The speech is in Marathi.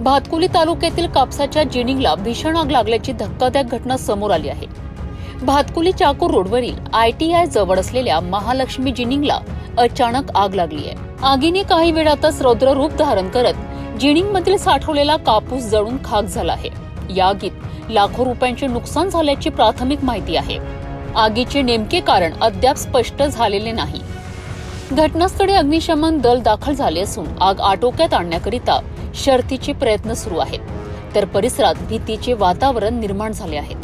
भातकुली तालुक्यातील कापसाच्या जिनिंगला भीषण आग लागल्याची धक्कादायक घटना समोर आली आहे. भातकुली चाकूर रोडवरील आयटीआय जवळ असलेल्या महालक्ष्मी जिनिंगला अचानक आग लागली आहे. आगीने काही वेळातच रौद्र रूप धारण करत जिनिंगमधील साठवलेला कापूस जळून खाक झाला आहे. या आगीत लाखो रुपयांचे नुकसान झाल्याची प्राथमिक माहिती आहे. आगीचे नेमके कारण अद्याप स्पष्ट झालेले नाही. घटनास्थळी अग्निशमन दल दाखल झाले असून आग आटोक्यात आणण्याकरिता शर्थीचे प्रयत्न सुरू आहेत. तर परिसरात भीतीचे वातावरण निर्माण झाले आहेत.